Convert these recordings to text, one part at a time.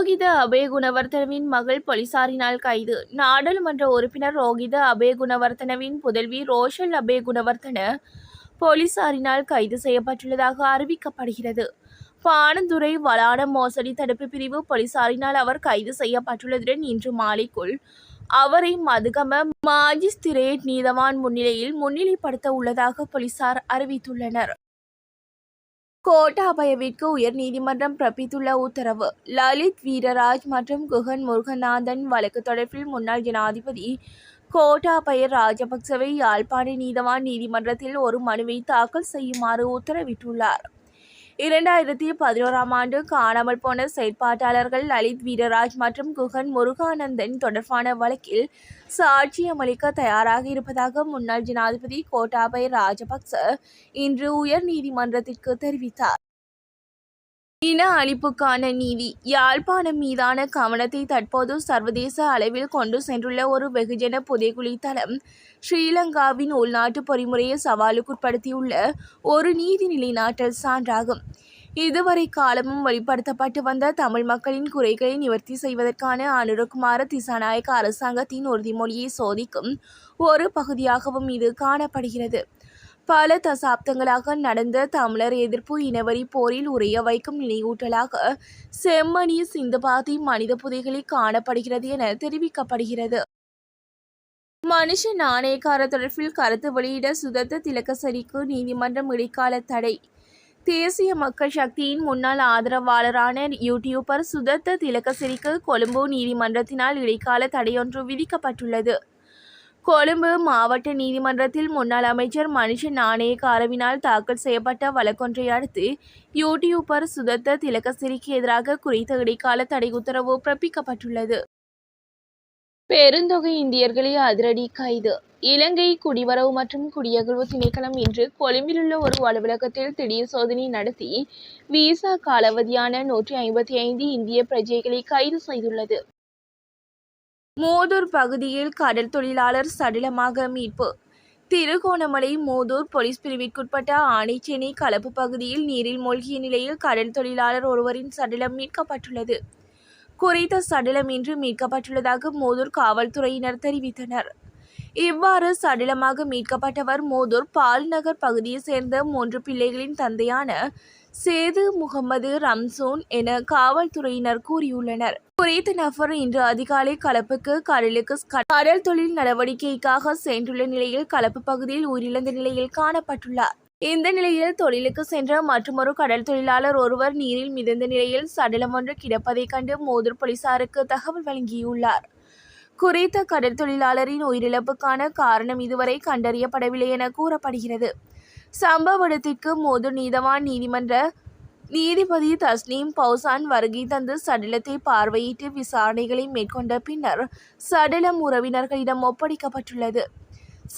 ரோகித அபயகுணவர்த்தனவின் மகள் போலீசாரினால் கைது. நாடாளுமன்ற உறுப்பினர் ரோகித அபயகுணவர்த்தனவின் புதல்வி ரோஷல் அபயகுணவர்த்தன போலீசாரினால் கைது செய்யப்பட்டுள்ளதாக அறிவிக்கப்படுகிறது. பானந்துறை வளான மோசடி தடுப்பு பிரிவு போலீசாரினால் அவர் கைது செய்யப்பட்டுள்ளதுடன் இன்று மாலைக்குள் அவரை மதுகம மாஜிஸ்திரேட் நீதவான் முன்னிலையில் முன்னிலைப்படுத்த உள்ளதாக போலீசார் அறிவித்துள்ளனர். கோட்டாபயவிற்கு உயர் நீதிமன்றம் பிறப்பித்துள்ள உத்தரவு. லலித் வீரராஜ் மற்றும் குகன் முருகநாதன் வழக்கு தொடர்பில் முன்னாள் ஜனாதிபதி கோட்டாபய ராஜபக்சவை யாழ்ப்பாண நீதவான் நீதிமன்றத்தில் ஒரு மனுவை தாக்கல் செய்யுமாறு உத்தரவிட்டுள்ளார். இரண்டாயிரத்தி பதினோராம் ஆண்டு காணாமல் போன செயற்பாட்டாளர்கள் லலித் வீரராஜ் மற்றும் குகன் முருகானந்தன் தொடர்பான வழக்கில் சாட்சியமளிக்க தயாராக இருப்பதாக முன்னாள் ஜனாதிபதி கோட்டாபய ராஜபக்ச இன்று உயர் நீதிமன்றத்திற்கு தெரிவித்தார். இன அழிப்புக்கான நீதி. யாழ்ப்பாணம் மீதான கவனத்தை தற்போது சர்வதேச அளவில் கொண்டு சென்றுள்ள ஒரு வெகுஜன புதைகுழி தளம் ஸ்ரீலங்காவின் உள்நாட்டு பொறிமுறையை சவாலுக்குட்படுத்தியுள்ள ஒரு நீதி நிலைநாட்டல் சான்றாகும். இதுவரை காலமும் வெளிப்படுத்தப்பட்டு வந்த தமிழ் மக்களின் குறைகளை நிவர்த்தி செய்வதற்கான அனுரகுமார திசாநாயக்க அரசாங்கத்தின் உறுதிமொழியை சோதிக்கும் ஒரு பகுதியாகவும் இது காணப்படுகிறது. பல தசாப்தங்களாக நடந்த தமிழர் எதிர்ப்பு இனவரி போரில் உரைய வைக்கும் நினைவூட்டலாக செம்மணி சிந்துபாதி மனித புதைகளில் காணப்படுகிறது என தெரிவிக்கப்படுகிறது. மனுஷ நாணயக்கார தொடர்பில் கருத்து வெளியிட சுதத்த திலக்கசரிக்கு நீதிமன்றம் இடைக்கால தடை. தேசிய மக்கள் சக்தியின் முன்னாள் ஆதரவாளரான யூடியூபர் சுதத்த திலக்கசிரிக்கு கொழும்பு நீதிமன்றத்தினால் இடைக்கால தடையொன்று விதிக்கப்பட்டுள்ளது. கொழும்பு மாவட்ட நீதிமன்றத்தில் முன்னாள் அமைச்சர் மனுஷ நாணயக்காரவினால் தாக்கல் செய்யப்பட்ட வழக்கொன்றை அடுத்து யூடியூபர் சுதத்த திலகசிரிக்கு எதிராக குறித்த இடைக்கால தடை உத்தரவு பிறப்பிக்கப்பட்டுள்ளது. பெருந்தொகை இந்தியர்களை அதிரடி கைது. இலங்கை குடிவரவு மற்றும் குடியகழ்வு திணைக்களம் இன்று கொழும்பிலுள்ள ஒரு அலுவலகத்தில் திடீர் சோதனை நடத்தி விசா காலாவதியான நூற்றி ஐம்பத்தி ஐந்து இந்திய பிரஜைகளை கைது செய்துள்ளது. மோதூர் பகுதியில் கடல் தொழிலாளர் சடலமாக மீட்பு. திருகோணமலை மோதூர் போலீஸ் பிரிவிற்குட்பட்ட ஆணைச்சேனை கலப்பு பகுதியில் நீரில் மூழ்கிய நிலையில் கடல் தொழிலாளர் ஒருவரின் சடலம் மீட்கப்பட்டுள்ளது. குறித்த சடலம் இன்று மீட்கப்பட்டுள்ளதாக மோதூர் காவல்துறையினர் தெரிவித்தனர். இவ்வாறு சடலமாக மீட்கப்பட்டவர் மோதூர் பால்நகர் பகுதியைச் சேர்ந்த மூன்று பிள்ளைகளின் தந்தையான சேது முகமது ரம்சூன் என காவல்துறையினர் கூறியுள்ளனர். குறித்த நபர் இன்று அதிகாலை கலப்புக்கு கடலுக்கு கடல் தொழில் நடவடிக்கைக்காக சென்றுள்ள நிலையில் கலப்பு பகுதியில் உயிரிழந்த நிலையில் காணப்பட்டுள்ளார். இந்த நிலையில் தொழிலுக்கு சென்ற மற்றொரு கடல் தொழிலாளர் ஒருவர் நீரில் மிதந்த நிலையில் சடலம் ஒன்று கிடப்பதைக் கண்டு மோதூர் போலீசாருக்கு தகவல் வழங்கியுள்ளார். குறித்த கடற்தொழிலாளரின் உயிரிழப்புக்கான காரணம் இதுவரை கண்டறியப்படவில்லை என கூறப்படுகிறது. சம்பவ இடத்திற்கு மோது நீதவான் நீதிமன்ற நீதிபதி தஸ்னீம் பௌசான் வருகை தந்து சடலத்தை பார்வையிட்டு விசாரணைகளை மேற்கொண்ட பின்னர் சடலம் உறவினர்களிடம் ஒப்படைக்கப்பட்டுள்ளது.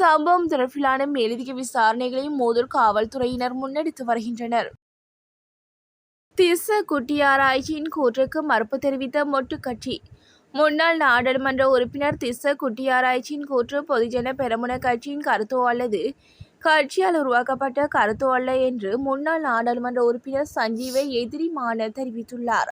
சம்பவம் தொடர்பிலான மேலதிக விசாரணைகளை மோதூர் காவல்துறையினர் முன்னெடுத்து வருகின்றனர். திச குட்டியாராய்ச்சியின் கூற்றுக்கு மறுப்பு தெரிவித்த மொட்டு கட்சி முன்னாள் நாடாளுமன்ற உறுப்பினர் திஸ்ஸ குட்டியாராய்ச்சியின் கூற்று பொதுஜன பெரமுன கட்சியின் கருத்தோ அல்லது கட்சியால் உருவாக்கப்பட்ட கருத்து அல்ல என்று முன்னாள் நாடாளுமன்ற உறுப்பினர் சஞ்சீவை எதிரி எதிரிமான தெரிவித்துள்ளார்.